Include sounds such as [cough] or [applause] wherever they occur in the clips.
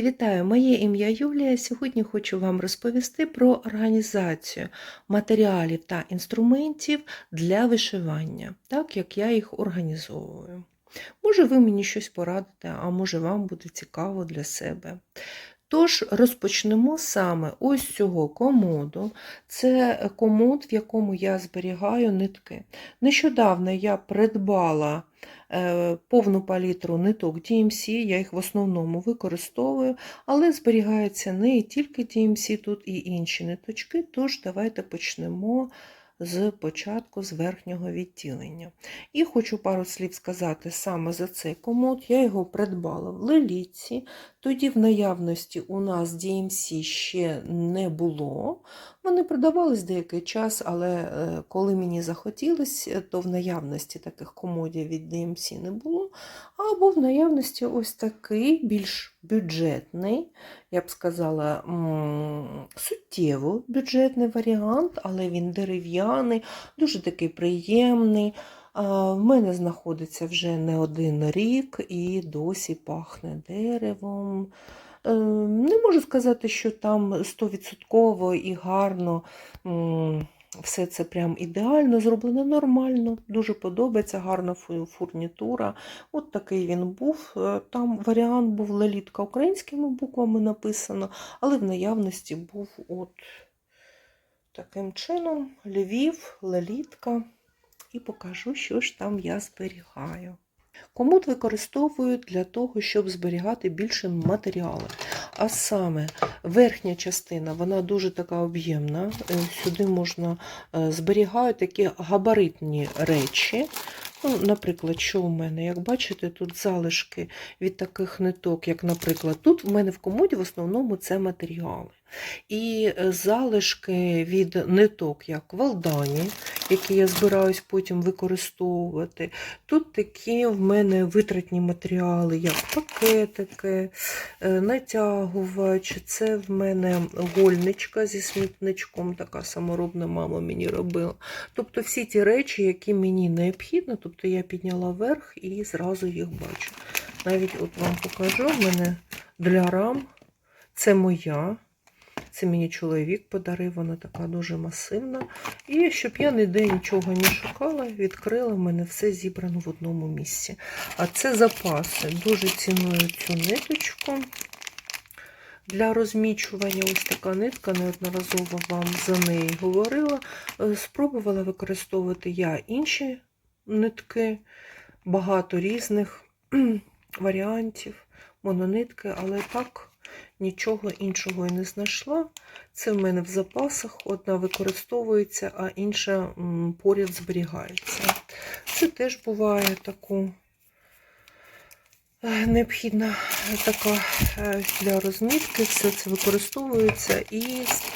Вітаю, моє ім'я Юлія. Сьогодні хочу вам розповісти про організацію матеріалів та інструментів для вишивання, так як я їх організовую. Може, ви мені щось порадите, а може вам буде цікаво для себе. Тож розпочнемо саме ось цього комоду. Це комод, в якому я зберігаю нитки. Нещодавно я придбала повну палітру ниток DMC, я їх в основному використовую, але зберігається не тільки DMC, тут і інші ниточки, тож давайте почнемо з початку, з верхнього відділення. І хочу пару слів сказати саме за цей комод. Я його придбала в Леліці, тоді в наявності у нас DMC ще не було. Вони продавались деякий час, але е, коли мені захотілося, то в наявності таких комодів від DMC не було. А в наявності ось такий більш бюджетний, я б сказала, суттєво бюджетний варіант, але він дерев'яний, дуже такий приємний. В мене знаходиться вже не один рік і досі пахне деревом. Е, Не можу сказати, що там 100% і гарно. Все це прям ідеально зроблено нормально, дуже подобається, гарна фурнітура. От такий він був. Е, Там варіант був лелітка українськими буквами написано, але в наявності був от таким чином Львів, лелітка. І покажу, що ж там я зберігаю. Комод використовую для того, щоб зберігати більше матеріалу. А саме верхня частина, вона дуже така об'ємна. Е, Сюди можна е, зберігаю такі габаритні речі. Ну, наприклад, що у мене? Як бачите, тут залишки від таких ниток, як, наприклад, тут в мене в комоді в основному це матеріали. І е, залишки від ниток, як валдані, які я збираюсь потім використовувати. Тут такі в мене витратні матеріали, як пакетики, е, натягувач. Це в мене гольничка зі смітничком, така саморобна мама мені робила. Тобто всі ті речі, які мені необхідні, тобто я підняла вверх і зразу їх бачу. Навіть от вам покажу, в мене для рам це моя. Це мені чоловік подарив, вона така дуже масивна. І щоб я ніде нічого не шукала, відкрила, в мене все зібрано в одному місці. А це запаси. Дуже ціную цю ниточку. Для розмічування ось така нитка, неодноразово вам за неї говорила. Е, Спробувала використовувати я інші нитки, багато різних [clears throat] варіантів, мононитки, але так нічого іншого і не знайшла. Це в мене в запасах. Одна використовується, а інша поряд зберігається. Це теж буває таку е, необхідна така е, для розмітки. Все це використовується. І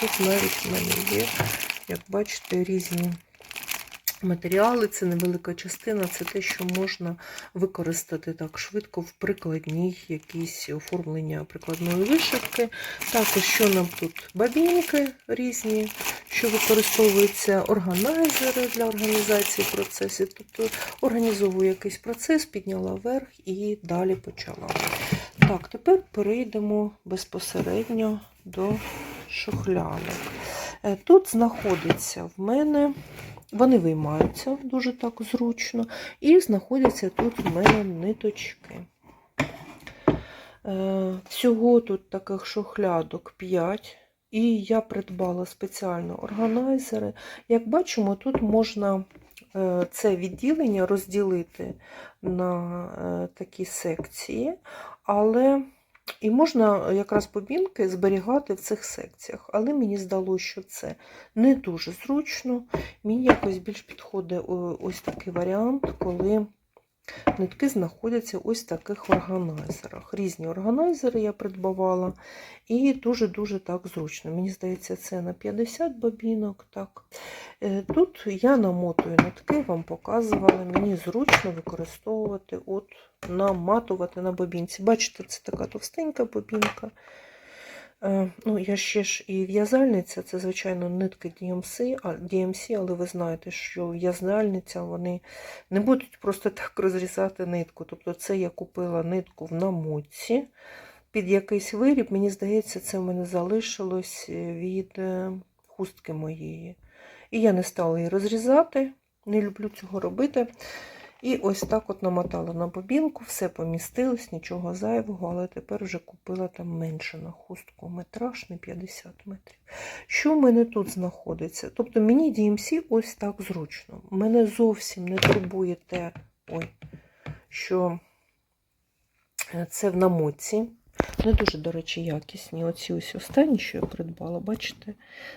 тут навіть в мене є, як бачите, різні матеріали. Це невелика частина, це те, що можна використати так швидко в прикладній якісь оформлення прикладної вишивки. Також, що нам тут бабінки різні, що використовуються органайзери для організації процесів. Тобто організовую якийсь процес, підняла вверх і далі почала. Так, тепер перейдемо безпосередньо до шухлянок. Е, Тут знаходиться в мене, вони виймаються дуже так зручно, і знаходяться тут в мене ниточки. Е, Всього тут таких шухлядок 5. І я придбала спеціально органайзери. Як бачимо, тут можна е, це відділення розділити на е, такі секції, але і можна якраз бобінки зберігати в цих секціях. Але мені здалося, що це не дуже зручно. Мені якось більш підходить ось такий варіант, коли нитки знаходяться ось в таких органайзерах. Різні органайзери я придбавала, і дуже-дуже так зручно. Мені здається, це на 50 бобінок. Так. Е, Тут я намотую нитки, вам показувала, мені зручно використовувати, от, наматувати на бобінці. Бачите, це така товстенька бобінка. Е, Ну, я ще ж і в'язальниця, це, звичайно, нитки DMC, але ви знаєте, що в'язальниця вони не будуть просто [laughs] так розрізати нитку. Тобто, це я купила нитку в намотці. під якийсь виріб, мені здається, це в мене залишилось е, від е, хустки моєї. І я не стала її розрізати, не люблю цього робити. І ось так от намотала на бобінку, все помістилось, нічого зайвого, але тепер вже купила там менше на хустку, метраж не 50 метрів. Що в мене тут знаходиться? Тобто мені DMC ось так зручно. Мене зовсім не турбує те, ой, що е, це в намотці. Не дуже, до речі, якісні. Оці ось останні, що я придбала, бачите,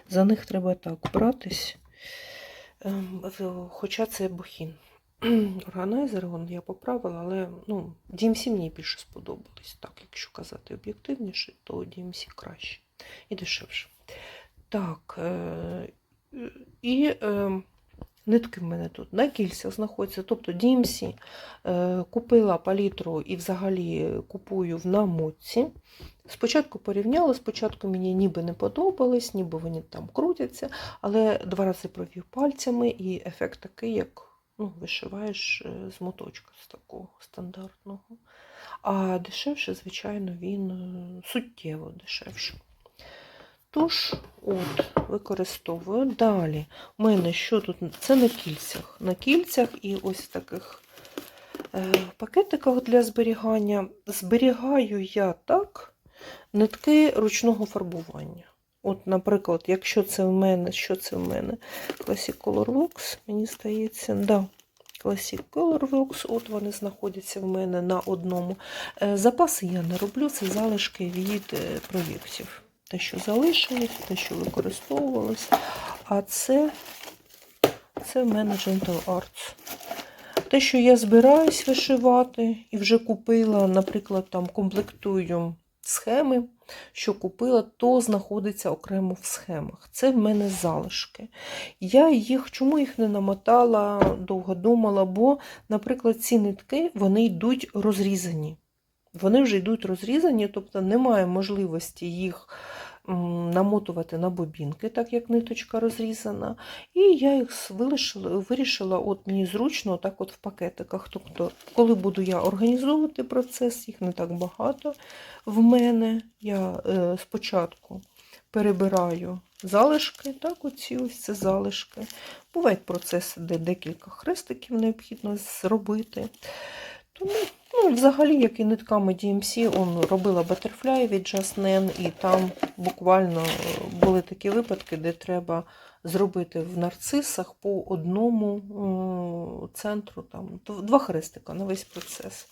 за них треба так братись. Ем, Хоча це бухін. [clears throat] Органайзер я поправила, але ну, DMC мені більше сподобались. Так, якщо казати об'єктивніше, то DMC краще і дешевше. Так, е, і е, нитки в мене тут на кільцях знаходяться. Тобто DMC е, купила палітру і взагалі купую в намотці. Спочатку порівняла, спочатку мені ніби не подобались, ніби вони там крутяться, але два рази провів пальцями, і ефект такий, як ну, вишиваєш е, з моточка з такого стандартного. А дешевше, звичайно, він е, суттєво дешевше. Тож, от, використовую. Далі. У мене що тут? Це на кільцях. На кільцях і ось в таких е, пакетиках для зберігання. Зберігаю я так нитки ручного фарбування. От, наприклад, якщо це в мене, що це в мене? Classic Color Works, мені здається, да. Classic Color Works, от вони знаходяться в мене на одному. Е, Запаси я не роблю, це залишки від е, проєктів. Те, що залишилось, те, що використовувалось. А це, це в мене Gentle Arts. Те, що я збираюсь вишивати і вже купила, наприклад, там комплектую схеми, що купила, то знаходиться окремо в схемах. Це в мене залишки. Я їх, чому їх не намотала, довго думала, бо, наприклад, ці нитки вони йдуть розрізані. Вони вже йдуть розрізані, тобто немає можливості їх намотувати на бобінки, так як ниточка розрізана. І я їх вирішила, от мені зручно, так от в пакетиках. Тобто, коли буду я організовувати процес, їх не так багато в мене. Я е, спочатку перебираю залишки, так, оці ось це залишки. Бувають процеси, де декілька хрестиків необхідно зробити. Тому, ну, взагалі, як і нитками DMC, он робила Butterfly від Just і там буквально е, були такі випадки, де треба зробити в нарцисах по одному центру, там, два хрестика на весь процес.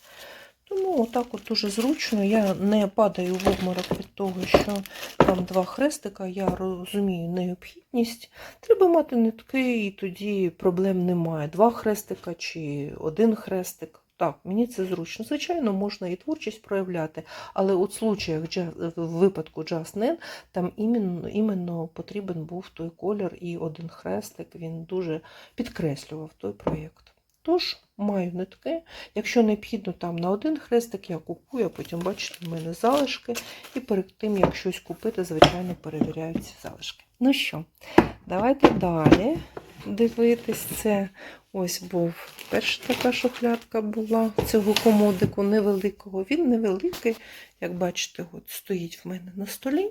Тому отак от дуже зручно. Я не падаю в обморок від того, що там два хрестика, я розумію необхідність. Треба мати нитки, і тоді проблем немає. Два хрестика чи один хрестик. Так, мені це зручно. Звичайно, можна і творчість проявляти, але от в случаях в випадку Nen, там іменно, іменно потрібен був той колір і один хрестик, він дуже підкреслював той проєкт. Тож, маю нитки. Якщо необхідно там на один хрестик, я купую, а потім, бачите, в мене залишки. І перед тим, як щось купити, звичайно, перевіряю ці залишки. Ну що, давайте далі дивитись. Це ось був перша така шухлядка була цього комодику невеликого. Він невеликий, як бачите, от стоїть в мене на столі.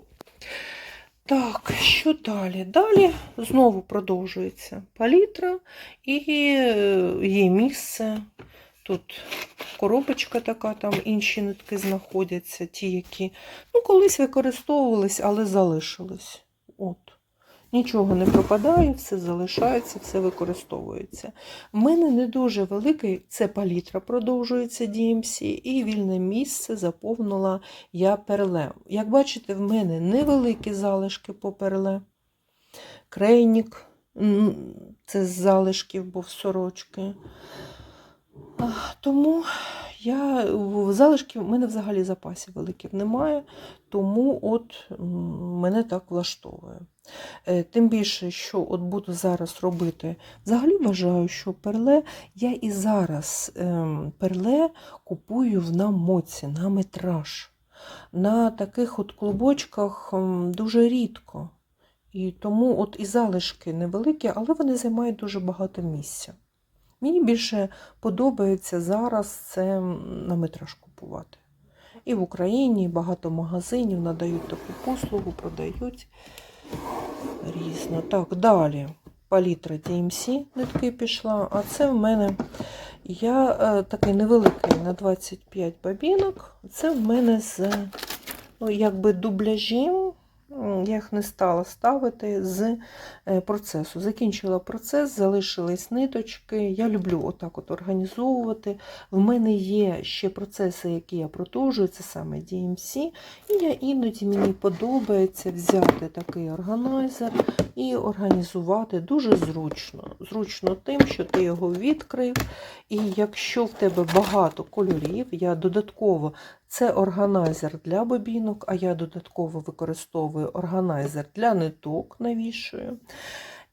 Так, що далі? Далі знову продовжується палітра і е, є місце. Тут коробочка така, там інші нитки знаходяться, ті, які ну, колись використовувались, але залишились. От. Нічого не пропадає, все залишається, все використовується. У мене не дуже великий, це палітра продовжується DMC, і вільне місце заповнила я перле. Як бачите, в мене невеликі залишки по перле. Крейнік, це з залишків був сорочки. Тому я в залишків, в мене взагалі запасів великих немає, тому от мене так влаштовує. Е, Тим більше, що от буду зараз робити, взагалі вважаю, що перле я і зараз ем, перле купую в намоці, на метраж. На таких от клубочках дуже рідко. І тому от і залишки невеликі, але вони займають дуже багато місця. Мені більше подобається зараз це на метраж купувати. І в Україні багато магазинів надають таку послугу, продають різно. Так, далі. Палітра DMC нитки пішла, а це в мене я е, такий невеликий на 25 бабінок. Це в мене з ну, якби дубляжем. Я їх не стала ставити з е, процесу. Закінчила процес, залишились ниточки. Я люблю отак от організовувати. В мене є ще процеси, які я продовжую, це саме DMC. І я іноді мені подобається взяти такий органайзер і організувати дуже зручно. Зручно тим, що ти його відкрив. І якщо в тебе багато кольорів, я додатково це органайзер для бобінок, а я додатково використовую органайзер для ниток, навішую.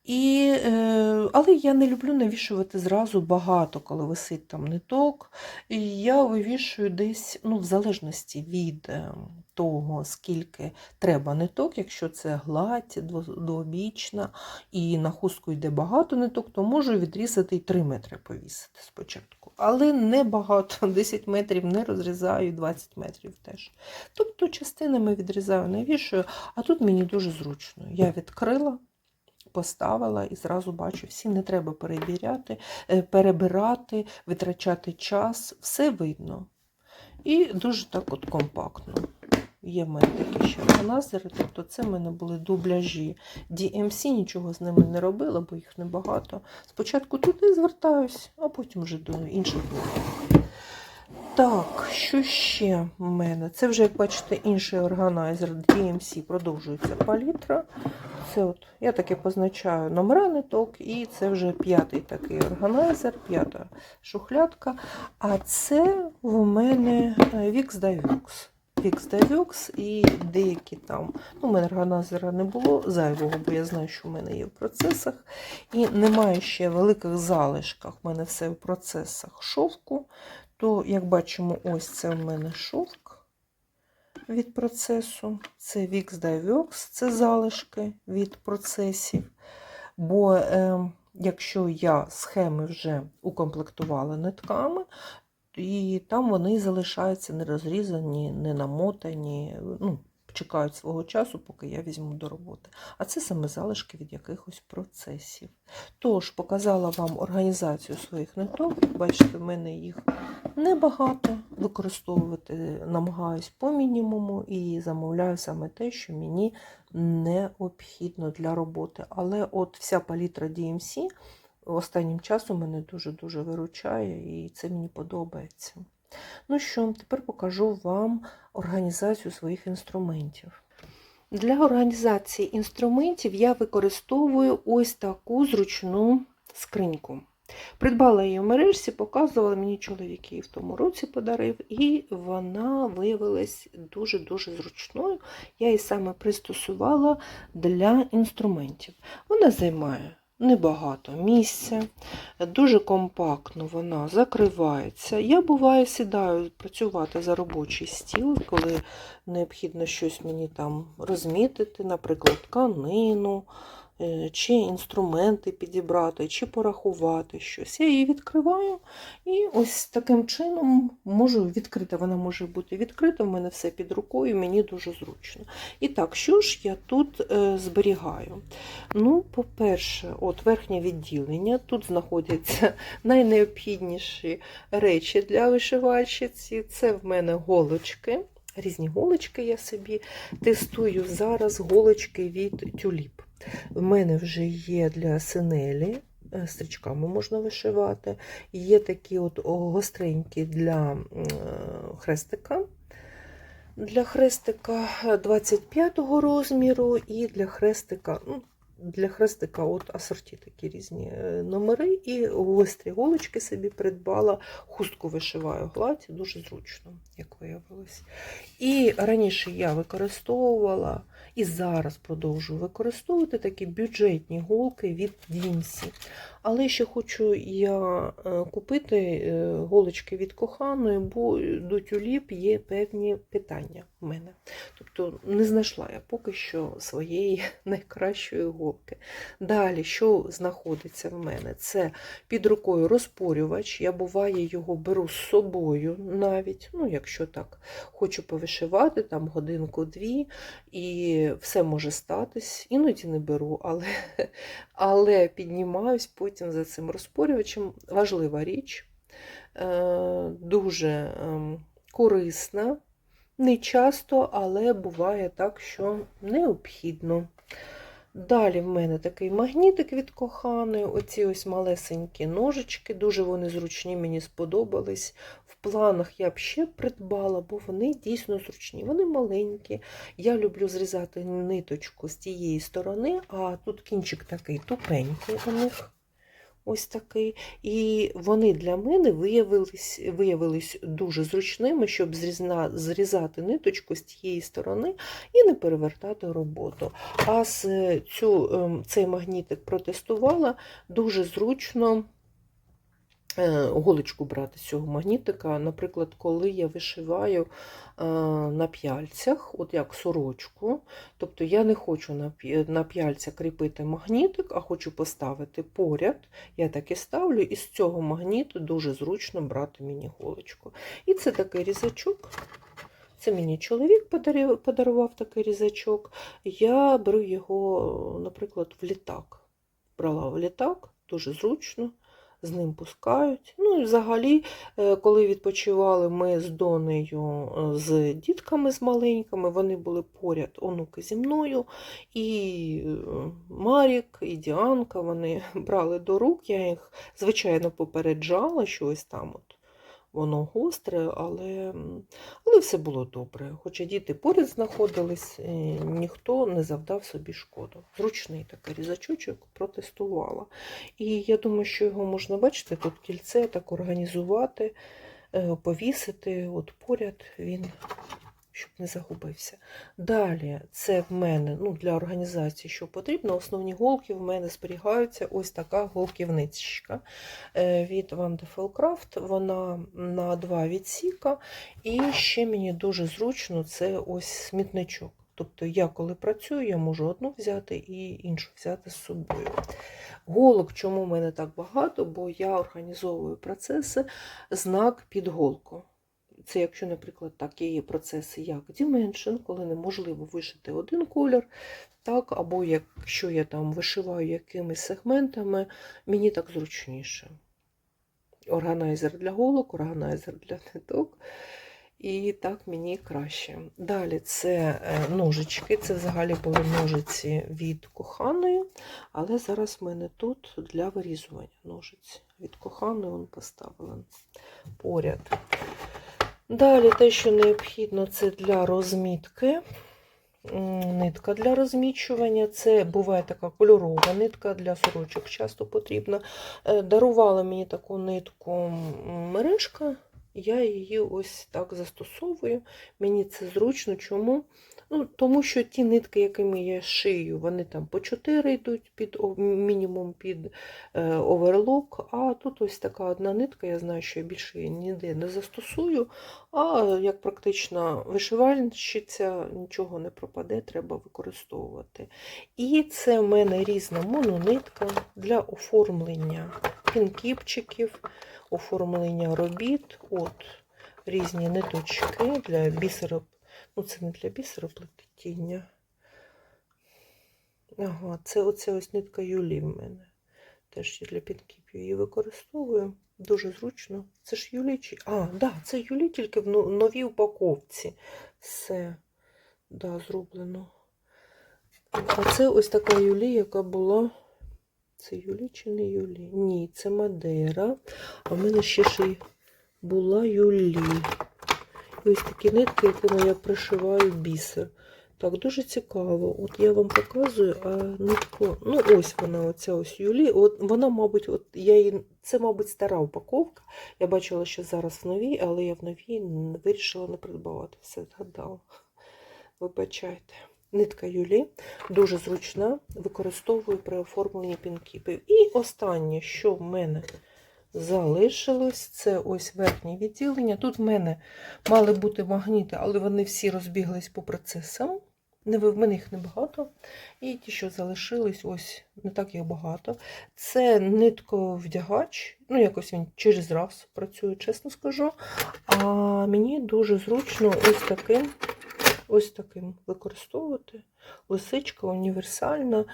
І, е, але я не люблю навішувати зразу багато, коли висить там ниток. І я вивішую десь, ну, в залежності від е, того, скільки треба ниток, якщо це гладь двобічна, і на хустку йде багато ниток, то можу відрізати і 3 метри повісити спочатку. Але не багато, 10 [laughs] метрів не розрізаю, 20 метрів теж. Тобто частинами відрізаю, навішую, а тут мені дуже зручно. Я відкрила, поставила і зразу бачу, всі не треба перебіряти, е, перебирати, витрачати час, все видно. І дуже так от компактно. Є в мене такі ще органайзери, тобто це в мене були дубляжі. DMC нічого з ними не робила, бо їх небагато. Спочатку туди звертаюсь, а потім вже до інших блоків. Так, що ще в мене? Це вже, як бачите, інший органайзер DMC, продовжується палітра. Це от, я таки позначаю номера ниток, і це вже п'ятий такий органайзер, п'ята шухлядка. А це в мене е, Vix Divux. Vix Divux і деякі там. Ну, у мене органайзера не було зайвого, бо я знаю, що в мене є в процесах. І немає ще великих залишках. У мене все в процесах шовку. То, як бачимо, ось це в мене шовк від процесу. Це Vix Divux, це залишки від процесів. Бо е, якщо я схеми вже укомплектувала нитками, і там вони залишаються не розрізані, не намотані, ну, чекають свого часу, поки я візьму до роботи. А це саме залишки від якихось процесів. Тож, показала вам організацію своїх ниток. Бачите, в мене їх небагато. Використовувати намагаюсь по мінімуму і замовляю саме те, що мені необхідно для роботи. Але от вся палітра DMC останнім часом мене дуже-дуже виручає, і це мені подобається. Ну що, тепер покажу вам організацію своїх інструментів. Для організації інструментів я використовую ось таку зручну скриньку. Придбала її в мережці, показувала мені чоловік її в тому році подарив, і вона виявилась дуже-дуже зручною. Я її саме пристосувала для інструментів. Вона займає небагато місця, дуже компактно вона закривається. Я буває сідаю працювати за робочий стіл, коли необхідно щось мені там розмітити, наприклад, тканину. Е, Чи інструменти підібрати, чи порахувати щось. Я її відкриваю і ось таким чином можу відкрити. Вона може бути відкрита, в мене все під рукою, мені дуже зручно. І так, що ж я тут е, зберігаю? Ну, по-перше, от верхнє відділення. Тут знаходяться [laughs] найнеобхідніші речі для вишивальщиці. Це в мене голочки. Різні голочки я собі тестую зараз голочки від тюліп. В мене вже є для синелі, е, стрічками можна вишивати. Є такі от гостренькі для е, хрестика. Для хрестика 25 розміру і для хрестика, ну, для хрестика от асорті такі різні е, номери. І гострі голочки собі придбала. Хустку вишиваю гладь, дуже зручно, як виявилось. І раніше я використовувала і зараз продовжую використовувати такі бюджетні голки від DMC. Але ще хочу я е, купити е, голочки від коханої, бо до тюліп є певні питання в мене. Тобто не знайшла я поки що своєї [laughs] найкращої голки. Далі, що знаходиться в мене? Це під рукою розпорювач. Я буває його беру з собою навіть, ну, якщо так хочу повишивати, там годинку-дві, і все може статись. Іноді не беру, але, [laughs] але піднімаюсь потім за цим розпорювачем. Важлива річ, е, дуже ем, корисна. Не часто, але буває так, що необхідно. Далі в мене такий магнітик від коханої, оці ось малесенькі ножички, дуже вони зручні, мені сподобались. В планах я б ще придбала, бо вони дійсно зручні. Вони маленькі. Я люблю зрізати ниточку з тієї сторони, а тут кінчик такий тупенький у них. Ось такий. І вони для мене виявились, виявились дуже зручними, щоб зрізна, зрізати ниточку з тієї сторони і не перевертати роботу. А з цю, ем, цей магнітик протестувала дуже зручно. Е, Голочку брати з цього магнітика, наприклад, коли я вишиваю е, на п'яльцях, от як сорочку, тобто я не хочу на п'яльця кріпити магнітик, а хочу поставити поряд, я так і ставлю, і з цього магніту дуже зручно брати мені голочку. І це такий різачок. Це мені чоловік подарував такий різачок. Я беру його, наприклад, в літак. Брала в літак, дуже зручно, з ним пускають. Ну і взагалі, е, коли відпочивали ми з Донею, е, з дітками з маленькими, вони були поряд, онуки зі мною. І е, Марік, і Діанка вони [laughs] брали до рук. Я їх, звичайно, попереджала, що ось там от воно гостре, але, але все було добре. Хоча діти поряд знаходились, ніхто не завдав собі шкоду. Зручний такий різачочок протестувала. І я думаю, що його можна бачити, тут кільце так організувати, е, повісити, от поряд він. Щоб не загубився. Далі, це в мене ну, для організації, що потрібно. Основні голки в мене зберігаються ось така голківничка е, від Van de Felcraft. Вона на два відсіка. І ще мені дуже зручно це ось смітничок. Тобто я коли працюю, я можу одну взяти і іншу взяти з собою. Голок, чому в мене так багато? Бо я організовую процеси знак під голку. Це якщо, наприклад, такі є процеси, як Dimension, коли неможливо вишити один колір, так, або якщо я там вишиваю якимись сегментами, мені так зручніше. Органайзер для голок, органайзер для ниток. І так мені краще. Далі це е, ножички, це взагалі були ножиці від коханої, але зараз в мене тут для вирізування ножиці. Від коханої он поставила поряд. Далі те, що необхідно, це для розмітки. Нитка для розмічування. Це буває така кольорова нитка для сорочок, часто потрібна. Е, Дарувала мені таку нитку мережка. Я її ось так застосовую. Мені це зручно. Чому? Ну, тому що ті нитки, якими я шию, вони там по 4 йдуть під мінімум під е, оверлок. А тут ось така одна нитка, я знаю, що я більше її ніде не застосую. А як практична вишивальщиця, нічого не пропаде, треба використовувати. І це в мене різна мононитка для оформлення пінкіпчиків, оформлення робіт. От різні ниточки для бісеро. Ну, це не для бісероплетіння. Ага, це оце ось нитка Юлі в мене. Теж я для пінкіпів її використовую. Дуже зручно. Це ж Юлі чи. А, да, це Юлі тільки в новій упаковці. Все да, зроблено. А це ось така Юлі, яка була. Це Юлі чи не Юлі? Ні, це Мадера. А в мене ще ж була Юлі. І ось такі нитки, якими я пришиваю бісер. Так, дуже цікаво. От я вам показую, а нитку. Ну, ось вона, оця ось Юлі. От вона, мабуть, от я її. Це, мабуть, стара упаковка. Я бачила, що зараз в новій, але я в новій вирішила не придбавати. Все згадала. Вибачайте. Нитка Юлі дуже зручна, використовую при оформленні пінкіпів. І останнє, що в мене залишилось, це ось верхнє відділення. Тут в мене мали бути магніти, але вони всі розбіглись по процесам. Не в мене їх небагато. І ті, що залишились, ось не так їх багато. Це нитковдягач, ну якось він через раз працює, чесно скажу. А мені дуже зручно ось таким, ось таким використовувати. Лисичка універсальна.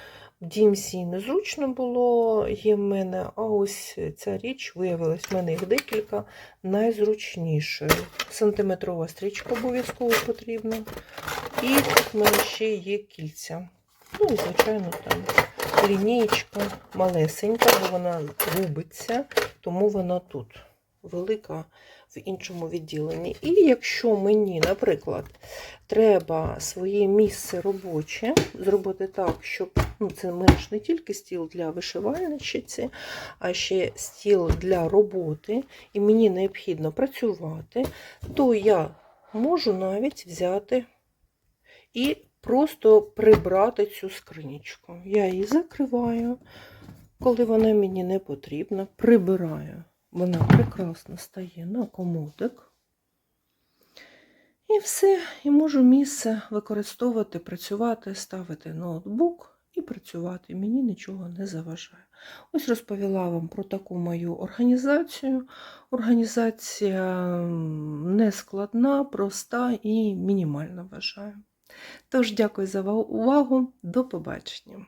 В DMC незручно було, є в мене, а ось ця річ виявилась, в мене їх декілька найзручнішою. Сантиметрова стрічка обов'язково потрібна. І тут в мене ще є кільця. Ну і, звичайно, там лінійка малесенька, бо вона губиться, тому вона тут велика в іншому відділенні. І якщо мені, наприклад, треба своє місце робоче зробити так, щоб ну, це ж не тільки стіл для вишивальничиці, а ще стіл для роботи, і мені необхідно працювати, то я можу навіть взяти і просто прибрати цю скринічку. Я її закриваю, коли вона мені не потрібна, прибираю. Вона прекрасно стає на комодик. І все, і можу місце використовувати, працювати, ставити ноутбук і працювати. Мені нічого не заважає. Ось розповіла вам про таку мою організацію. Організація не складна, проста і мінімальна вважаю. Тож, дякую за увагу. До побачення.